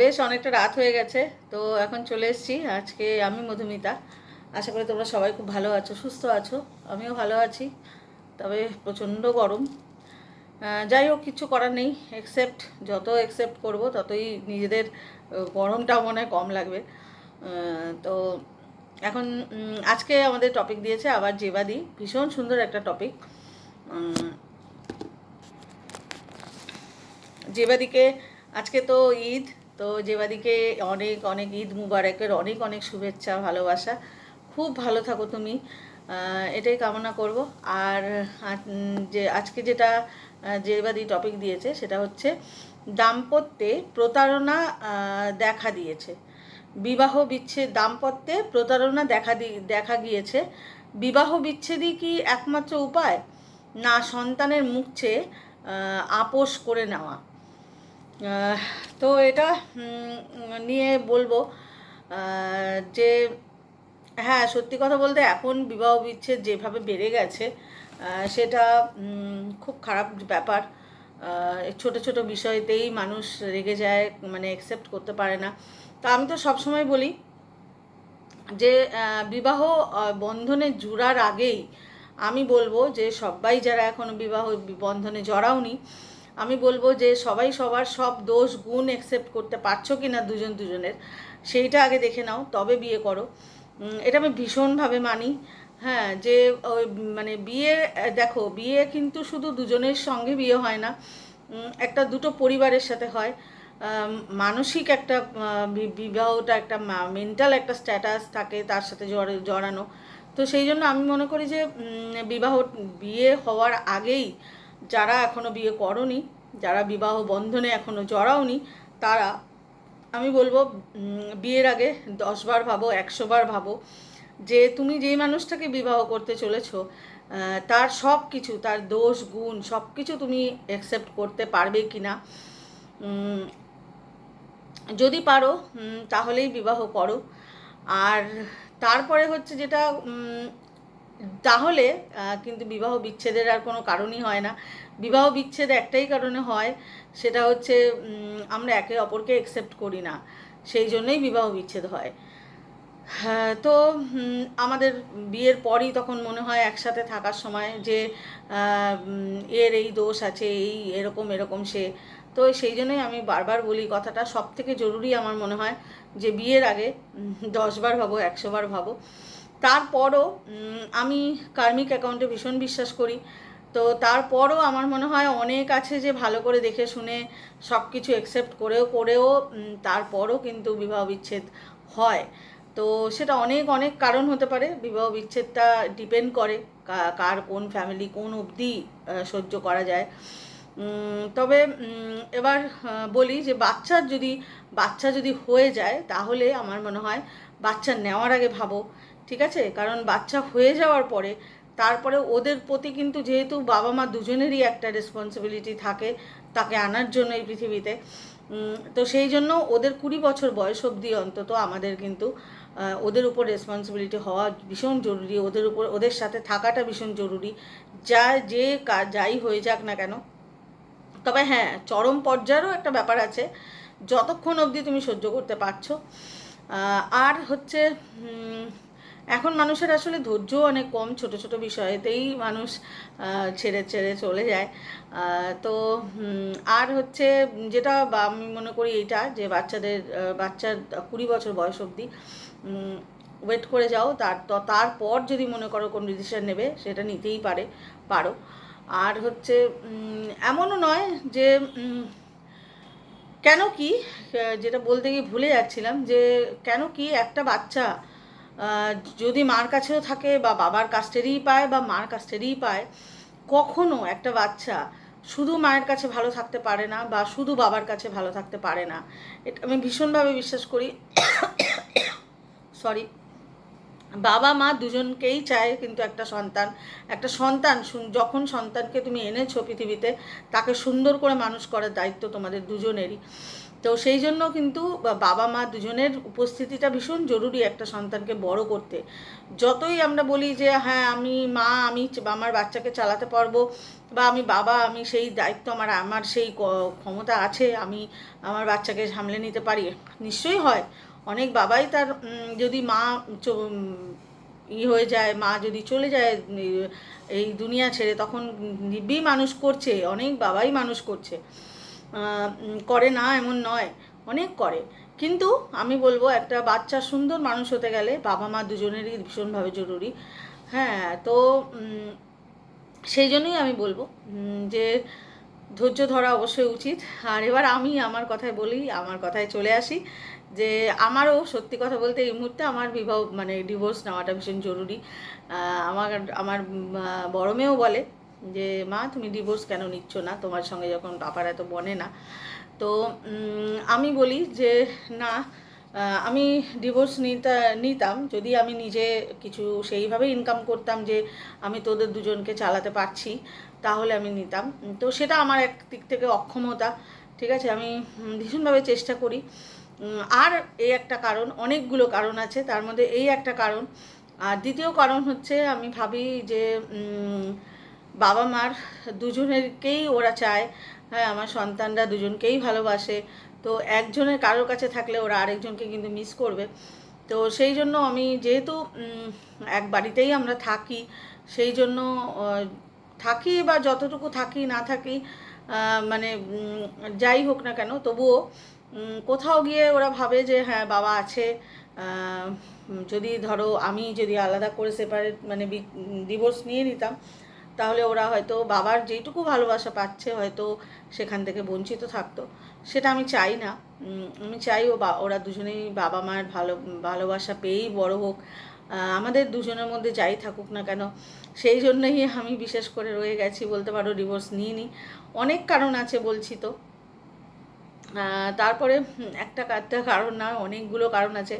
বেশ অনেকটা রাত হয়ে গেছে, তো এখন চলে এসেছি। আজকে আমি মধুমিতা। আশা করি তোমরা সবাই খুব ভালো আছো, সুস্থ আছো। আমিও ভালো আছি, তবে প্রচণ্ড গরম। যাই হোক, কিছু করার নেই একসেপ্ট যত একসেপ্ট করব, ততই নিজেদের গরমটাও মনে হয় কম লাগবে। তো এখন আজকে আমাদের টপিক দিয়েছে আবার জেবাদি। ভীষণ সুন্দর একটা টপিক জেবাদিকে আজকে তো ঈদ, তো জেবাদিকে অনেক অনেক ঈদ মুবারকের অনেক অনেক শুভেচ্ছা, ভালোবাসা। খুব ভালো থাকো তুমি। এটাই কামনা করব। আর যে, আজকে যেটা জেবাদি টপিক দিয়েছে সেটা হচ্ছে দাম্পত্যে প্রতারণা দেখা দিয়েছে। বিবাহ বিচ্ছেদ, দাম্পত্যে প্রতারণা দেখা দি, দেখা গিয়েছে। বিবাহ বিচ্ছেদই কি একমাত্র উপায়? না সন্তানের মুখ চেয়ে আপোষ করে নেওয়া। তো এটা নিয়ে বলব যে হ্যাঁ সত্যি কথা বলতে এখন বিবাহ বিচ্ছেদ যেভাবে বেড়ে গেছে সেটা খুব খারাপ ব্যাপার। ছোট ছোট বিষয়তেই মানুষ রেগে যায় মানে অ্যাকসেপ্ট করতে পারে না। তা আমি তো সবসময় বলি যে বিবাহ বন্ধনে জুড়ার আগেই আমি বলব যে, সবাই যারা এখনও বিবাহ বন্ধনে জড়াওনি আমি বলব যে সবাই সবার সব দোষ, গুণ অ্যাকসেপ্ট করতে পারছ কি না দুজন দুজনের, সেইটা আগে দেখে নাও, তবে বিয়ে করো। এটা আমি ভীষণভাবে মানি। হ্যাঁ যে ওই মানে বিয়ে, দেখো, বিয়ে কিন্তু শুধু দুজনের সঙ্গে বিয়ে হয় না। একটা দুটো পরিবারের সাথে হয়। মানসিক একটা বিবাহটা একটা মেন্টাল একটা স্ট্যাটাস থাকে তার সাথে জড়- জড়ানো। তো সেই জন্য আমি মনে করি যে বিবাহ, বিয়ে হওয়ার আগেই যারা এখনও বিয়ে করনি, যারা বিবাহ বন্ধনে এখনও জড়াওনি, তারা, আমি বলব বিয়ের আগে দশবার ভাবো, একশোবার ভাবো, যে তুমি যেই মানুষটাকে বিবাহ করতে চলেছো তার সব কিছু, তার দোষ, গুণ, সব কিছু তুমি অ্যাকসেপ্ট করতে পারবে কি না যদি পারো তাহলেই বিবাহ করো। আর তারপরে হচ্ছে যেটা তাহলে কিন্তু বিবাহ বিচ্ছেদের আর কোনো কারণই হয় না। বিবাহ বিচ্ছেদ একটাই কারণে হয়, সেটা হচ্ছে আমরা একে অপরকে অ্যাকসেপ্ট করি না। সেই জন্যই বিবাহ বিচ্ছেদ হয়। হ্যাঁ তো আমাদের বিয়ের পরই তখন মনে হয় একসাথে থাকার সময় যে এর এই দোষ আছে, এই এরকম এরকম সে। তো সেই জন্যই আমি বারবার বলি, কথাটা সব থেকে জরুরি আমার মনে হয় যে, বিয়ের আগে দশবার ভাবো একশোবার ভাবো। তারপরও আমি কার্মিক অ্যাকাউন্টে ভীষণ বিশ্বাস করি। তো তারপরও আমার মনে হয় অনেক আছে যে ভালো করে দেখে শুনে সব কিছু অ্যাকসেপ্ট করেও করেও তারপরও কিন্তু বিবাহ বিচ্ছেদ হয়। তো সেটা অনেক অনেক কারণ হতে পারে। বিবাহ বিচ্ছেদটা ডিপেন্ড করে কার কোন ফ্যামিলি কোন অবধি সহ্য করা যায়। তবে এবার বলি যে বাচ্চার যদি, বাচ্চা যদি হয়ে যায়, তাহলে আমার মনে হয় বাচ্চা নেওয়ার আগে ভাবো ঠিক আছে? কারণ বাচ্চা হয়ে যাওয়ার পরে, তারপরে ওদের প্রতি কিন্তু যেহেতু বাবা মা দুজনেরই একটা রেসপন্সিবিলিটি থাকে তাকে আনার জন্য এই পৃথিবীতে তো সেই জন্য ওদের কুড়ি বছর বয়স অবধি অন্তত আমাদের কিন্তু ওদের উপর রেসপন্সিবিলিটি হওয়া ভীষণ জরুরি, ওদের উপর, ওদের সাথে থাকাটা ভীষণ জরুরি, যা, যে যাই হয়ে যাক না কেন। তবে হ্যাঁ চরম পর্যায়েরও একটা ব্যাপার আছে, যতক্ষণ অবধি তুমি সহ্য করতে পারছ। আর হচ্ছে এখন মানুষের আসলে ধৈর্যও অনেক কম ছোট ছোট বিষয়েতেই মানুষ ছেড়ে ছেড়ে চলে যায়। তো আর হচ্ছে যেটা আমি মনে করি এইটা যে বাচ্চাদের বাচ্চার কুড়ি বছর বয়স অবধি ওয়েট করে যাও, তার, তো তারপর যদি মনে করো কোন ডিসিশন নেবে, সেটা নিতেই পারে, পারো। আর হচ্ছে এমনও নয় যে কেন কি যেটা বলতে গিয়ে ভুলে যাচ্ছিলাম যে, কেন কি একটা বাচ্চা যদি মার কাছেও থাকে বা বাবার কাস্টাডিই পায় বা মার কাস্টাডিই পায়, কখনো একটা বাচ্চা শুধু মায়ের কাছে ভালো থাকতে পারে না বা শুধু বাবার কাছে ভালো থাকতে পারে না। এটা আমি ভীষণভাবে বিশ্বাস করি। সরি বাবা, মা দুজনকেই চায় কিন্তু একটা সন্তান। একটা সন্তান যখন সন্তানকে তুমি এনেছো পৃথিবীতে, তাকে সুন্দর করে মানুষ করার দায়িত্ব তোমাদের দুজনেরই। তো সেই জন্য কিন্তু বাবা, মা দুজনের উপস্থিতিটা ভীষণ জরুরি একটা সন্তানকে বড় করতে। যতই আমরা বলি যে হ্যাঁ আমি মা, আমি আমার বাচ্চাকে চালাতে পারব, বা আমি বাবা, আমি সেই দায়িত্ব আমার আমার সেই ক্ষমতা আছে, আমি আমার বাচ্চাকে সামলে নিতে পারি। নিশ্চয়ই হয়। অনেক বাবাই তার যদি মা ই হয়ে যায়, মা যদি চলে যায় এই দুনিয়া ছেড়ে, তখন দিব্যি মানুষ করছে, অনেক বাবাই মানুষ করছে। করে না, এমন নয়। অনেক করে। কিন্তু আমি বলব, একটা বাচ্চা সুন্দর মানুষ হতে গেলে বাবা মা দুজনেরই ভীষণভাবে জরুরি। হ্যাঁ তো সেই জন্যই আমি বলব যে ধৈর্য ধরা অবশ্যই উচিত। আর এবার আমি আমার কথায় বলি, আমার কথায় চলে আসি, যে আমারও সত্যি কথা বলতে এই মুহূর্তে আমার বিবাহ মানে ডিভোর্স নেওয়াটা ভীষণ জরুরি। আমার আমার বড় মেয়েও বলে যে, মা, তুমি ডিভোর্স কেন নিচ্ছ না? তোমার সঙ্গে যখন পাপার এত বনে না। তো আমি বলি যে, না আমি ডিভোর্স নিতা, নিতাম। যদি আমি নিজে কিছু সেইভাবে ইনকাম করতাম যে, আমি তোদের দুজনকে চালাতে পারছি, তাহলে আমি নিতাম। তো, সেটা আমার এক দিক থেকে অক্ষমতা, ঠিক আছে? আমি ভীষণভাবে চেষ্টা করি। আর এই একটা কারণ, অনেকগুলো কারণ আছে। তার মধ্যে এই একটা কারণ। আর দ্বিতীয় কারণ হচ্ছে, আমি ভাবি যে বাবা মার দুজনেরকেই ওরা চায়। হ্যাঁ আমার সন্তানরা দুজনকেই ভালোবাসে। তো একজনের কারোর কাছে থাকলে ওরা আরেকজনকে কিন্তু মিস করবে। তো সেই জন্য আমি যেহেতু এক বাড়িতেই আমরা থাকি, সেই জন্য থাকি বা যতটুকু থাকি, না থাকি মানে যাই হোক না কেন, তবুও কোথাও গিয়ে ওরা ভাবে যে হ্যাঁ বাবা আছে যদি ধরো আমি যদি আলাদা করে সেপারেট মানে ডিভোর্স নিয়ে নিতাম তাহলে ওরা হয়তো বাবার যেইটুকু ভালোবাসা পাচ্ছে হয়তো সেখান থেকে বঞ্চিত থাকতো। সেটা আমি চাই না। আমি চাই ও বা, ওরা দুজনেই বাবা মায়ের ভালো, ভালোবাসা পেয়েই বড় হোক। আমাদের দুজনের মধ্যে যাই থাকুক না কেন, সেই জন্যই আমি বিশেষ করে রয়ে গেছি বলতে পারো ডিভোর্স নিয়ে নিই অনেক কারণ আছে বলছি তো। তারপরে একটা একটা কারণ না, অনেকগুলো কারণ আছে।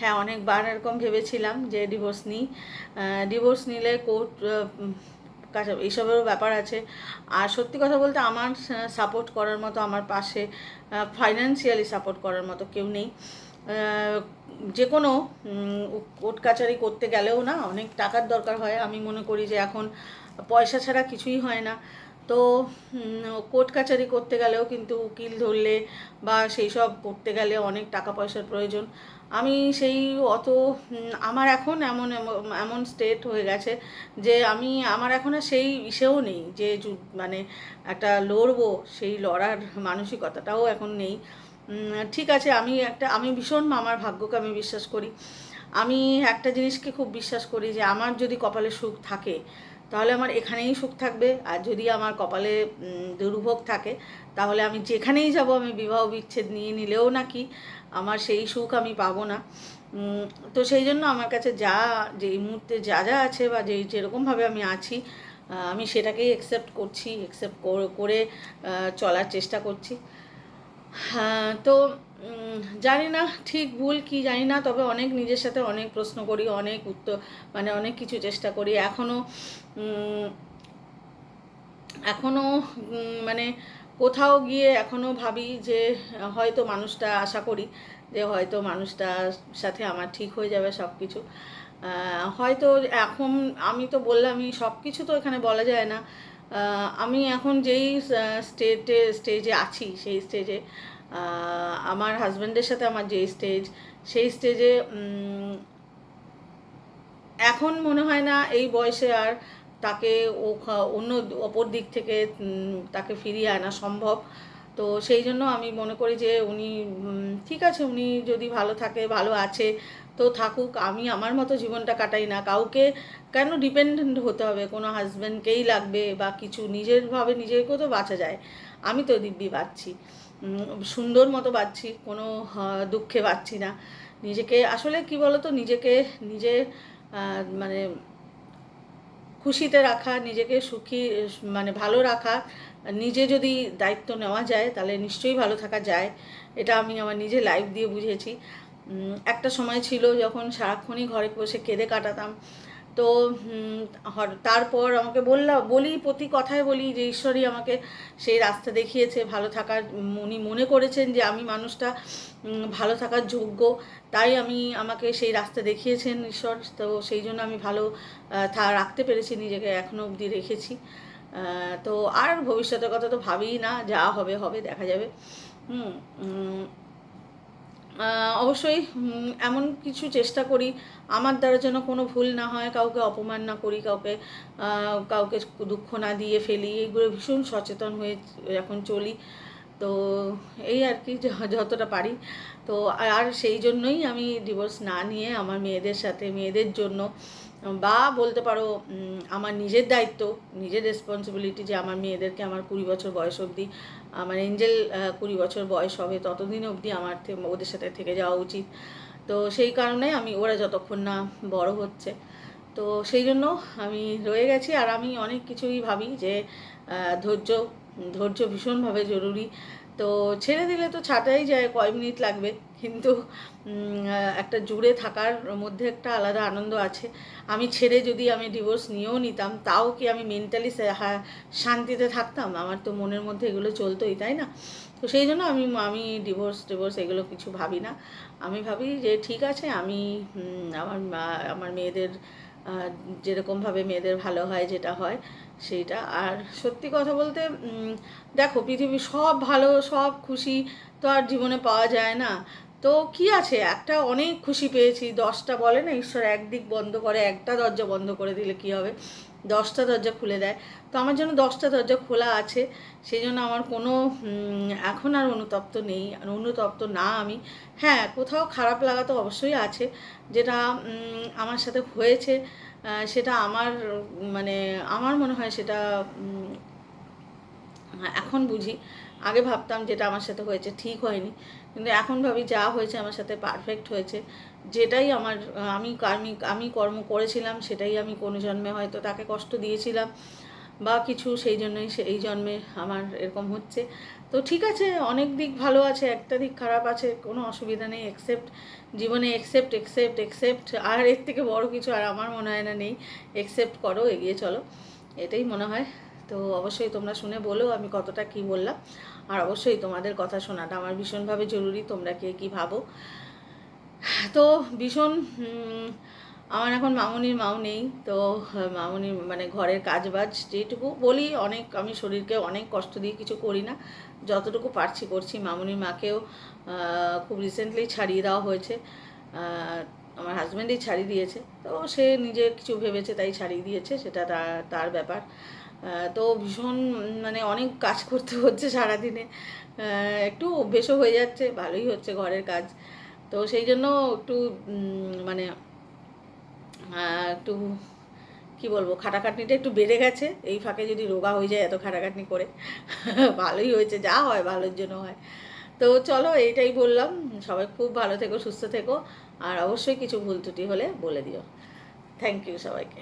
হ্যাঁ অনেকবার এরকম ভেবেছিলাম যে ডিভোর্স নিই। ডিভোর্স নিলে কোর্ট কাছে, এইসবেরও ব্যাপার আছে। আর সত্যি কথা বলতে আমার সাপোর্ট করার মতো, আমার পাশে ফাইন্যান্সিয়ালি সাপোর্ট করার মতো কেউ নেই। যে কোনো কোর্ট কাচারি করতে গেলেও না, অনেক টাকার দরকার হয়। আমি মনে করি যে এখন পয়সা ছাড়া কিছুই হয় না। তো কোর্ট কাচারি করতে গেলেও কিন্তু উকিল ধরলে বা সেই সব করতে গেলে অনেক টাকা পয়সার প্রয়োজন। আমি সেই অত আমার এখন এমন, এমন- স্টেট হয়ে গেছে যে আমি, আমার এখন আর সেই ইসেও নেই যে মানে একটা লড়বো, সেই লড়ার মানসিকতাটাও এখন নেই। ঠিক আছে, আমি একটা, আমি ভীষণ আমার ভাগ্যকে আমি বিশ্বাস করি। আমি একটা জিনিসকে খুব বিশ্বাস করি যে আমার যদি কপালে সুখ থাকে তাহলে আমার এখানেই সুখ থাকবে। আর যদি আমার কপালে দুর্ভোগ থাকে, তাহলে আমি যেখানেই যাব, আমি বিবাহ বিচ্ছেদ নিয়ে নিলেও নাকি আমার সেই সুখ আমি পাবো না। তো সেই জন্য আমার কাছে যা যে এই মুহূর্তে যা যা আছে বা যে যেরকমভাবে আমি আছি আমি সেটাকেই অ্যাকসেপ্ট করছি অ্যাকসেপ্ট করে চলার চেষ্টা করছি। হ্যাঁ তো জানি না ঠিক ভুল কি জানি না, তবে অনেক নিজের সাথে অনেক প্রশ্ন করি, অনেক উত্তর মানে অনেক কিছু চেষ্টা করি। এখনও এখনও মানে কোথাও গিয়ে এখনও ভাবি যে হয়তো মানুষটা আশা করি যে হয়তো মানুষটার সাথে আমার ঠিক হয়ে যাবে সব কিছু হয়তো এখন আমি তো বললামই সব কিছু তো এখানে বলা যায় না। আমি এখন যেই স্টেটে স্টেজে আছি, সেই স্টেজে আমার হাজব্যান্ডের সাথে আমার যেই স্টেজ সেই স্টেজে এখন মনে হয় না এই বয়সে আর তাকে ও অন্য অপর দিক থেকে তাকে ফিরিয়ে আনা সম্ভব। তো সেই জন্য আমি মনে করি যে উনি ঠিক আছে উনি যদি ভালো থাকে, ভালো আছে, তো থাকুক। আমি আমার মতো জীবনটা কাটাই না। কাউকে কেন ডিপেন্ডেন্ট হতে হবে? কোনো হাজব্যান্ডকেই লাগবে বা কিছু নিজেরভাবে নিজেকেও তো বাঁচা যায়। আমি তো দিব্যি বাঁচছি। সুন্দর মতো বাঁচছি, কোনো দুঃখে বাঁচছি না। নিজেকে, আসলে কি বলতো? নিজেকে, নিজে মানে খুশিতে রাখা, নিজেকে সুখী মানে ভালো রাখা, নিজে যদি দায়িত্ব নেওয়া যায়, তাহলে নিশ্চয়ই ভালো থাকা যায়। এটা আমি আমার নিজে লাইফ দিয়ে বুঝেছি। একটা সময় ছিল যখন সারাক্ষণই ঘরে বসে কেঁদে কাটাতাম। তো তারপর আমাকে বললাম বলি, প্রতি কথায় বলি যে, ঈশ্বরই আমাকে সেই রাস্তা দেখিয়েছে, ভালো থাকার উনি মনে করেছেন যে, আমি মানুষটা ভালো থাকার যোগ্য। তাই আমি আমাকে সেই রাস্তা দেখিয়েছেন ঈশ্বর। তো সেই জন্য আমি ভালো থা, রাখতে পেরেছি, নিজেকে এখনও অবধি রেখেছি। তো আর ভবিষ্যতের কথা তো ভাবিই না, যা হবে হবে, দেখা যাবে। হুম অবশ্যই এমন কিছু চেষ্টা করি। আমার দ্বারা যেন কোনো ভুল না হয়, কাউকে অপমান না করি, কাউকে কাউকে দুঃখ না দিয়ে ফেলি এগুলো ভীষণ সচেতন হয়ে এখন চলি। তো এই আর কি যতটা পারি। তো আর সেই জন্যই আমি ডিভোর্স না নিয়ে আমার মেয়েদের সাথে, মেয়েদের জন্য, বা বলতে পারো আমার নিজের দায়িত্ব, নিজের রেসপন্সিবিলিটি যে আমার মেয়েদেরকে আমার কুড়ি বছর বয়স অবধি, আমার এঞ্জেল কুড়ি বছর বয়স হবে ততদিন অবধি আমার ওদের সাথে থেকে যাওয়া উচিত। তো সেই কারণে আমি, ওরা যতক্ষণ না বড় হচ্ছে। তো সেই জন্য আমি রয়ে গেছি, আর আমি অনেক কিছুই ভাবি যে ধৈর্য ধৈর্য ভীষণভাবে জরুরি। তো ছেড়ে দিলে তো ছাটাই যায় কয় মিনিট লাগবে। কিন্তু একটা জুড়ে থাকার মধ্যে একটা আলাদা আনন্দ আছে। আমি ছেড়ে যদি আমি ডিভোর্স নিয়েও নিতাম, তাও কি আমি মেন্টালি শান্তিতে থাকতাম? আমার তো মনের মধ্যে এগুলো চলতোই, তাই না? তো সেই জন্য আমি আমি ডিভোর্স ডিভোর্স এগুলো কিছু ভাবি না। আমি ভাবি যে ঠিক আছে, আমি আমার আমার মেয়েদের যেরকমভাবে মেয়েদের ভালো হয় যেটা হয় সেইটা। আর সত্যি কথা বলতে দেখো পৃথিবী সব ভালো, সব খুশি তো আর জীবনে পাওয়া যায় না। তো কি আছে? একটা অনেক খুশি পেয়েছি। দশটা বলে না, ঈশ্বর একদিক বন্ধ করে, একটা দরজা বন্ধ করে দিলে কি হবে? দশটা দরজা খুলে দেয়। তো আমার জন্য দশটা দরজা খোলা আছে সেই জন্য আমার কোনো এখন আর অনুতপ্ত নেই। আর অনুতপ্ত না আমি। হ্যাঁ কোথাও খারাপ লাগা তো অবশ্যই আছে। যেটা আমার সাথে হয়েছে সেটা আমার মানে আমার মনে হয় সেটা এখন বুঝি। আগে ভাবতাম যেটা আমার সাথে হয়েছে, ঠিক হয়নি। কিন্তু এখন ভাবি যা হয়েছে আমার সাথে পারফেক্ট হয়েছে। যেটাই আমার, আমি আমি আমি কর্ম করেছিলাম, সেটাই আমি কোনো জন্মে হয়তো তাকে কষ্ট দিয়েছিলাম বা কিছু সেই জন্যই সে- এই জন্মে আমার এরকম হচ্ছে। তো ঠিক আছে, অনেক দিক ভালো আছে, একটা দিক খারাপ আছে, কোনো অসুবিধা নেই একসেপ্ট জীবনে একসেপ্ট একসেপ্ট একসেপ্ট আর এর থেকে বড় কিছু আর আমার মনে হয় না নেই একসেপ্ট করো, এগিয়ে চলো, এটাই মনে হয়। তো অবশ্যই তোমরা শুনে বলো আমি কতটা কি বললাম, আর অবশ্যই তোমাদের কথা শোনাটা আমার ভীষণভাবে জরুরি, তোমরা কে কী ভাবো। তো ভীষণ আমার এখন মামুনির মাও নেই, তো মামুনির মানে ঘরের কাজ বাজ যেটুকু বলি, অনেক আমি শরীরকে অনেক কষ্ট দিয়ে কিছু করি না, যতটুকু পারছি করছি। মামুনির মাকেও খুব রিসেন্টলি ছাড়িয়ে দেওয়া হয়েছে আমার হাজব্যান্ডই ছাড়িয়ে দিয়েছে, তো সে নিজে কিছু ভেবেছে তাই ছাড়িয়ে দিয়েছে, সেটা তার তার ব্যাপার। তো ভীষণ মানে অনেক কাজ করতে হচ্ছে সারাদিনে একটু অভ্যেসও হয়ে যাচ্ছে, ভালোই হচ্ছে ঘরের কাজ। তো সেই জন্য একটু মানে একটু কি বলব, খাটাখাটনিটা একটু বেড়ে গেছে। এই ফাঁকে যদি রোগা হয়ে যায় এত খাটাখাটনি করে, ভালোই হয়েছে, যা হয় ভালোর জন্য হয়। তো চলো এইটাই বললাম। সবাই খুব ভালো থেকো, সুস্থ থেকো। আর অবশ্যই কিছু ভুল ত্রুটি হলে বলে দিও। থ্যাংক ইউ সবাইকে।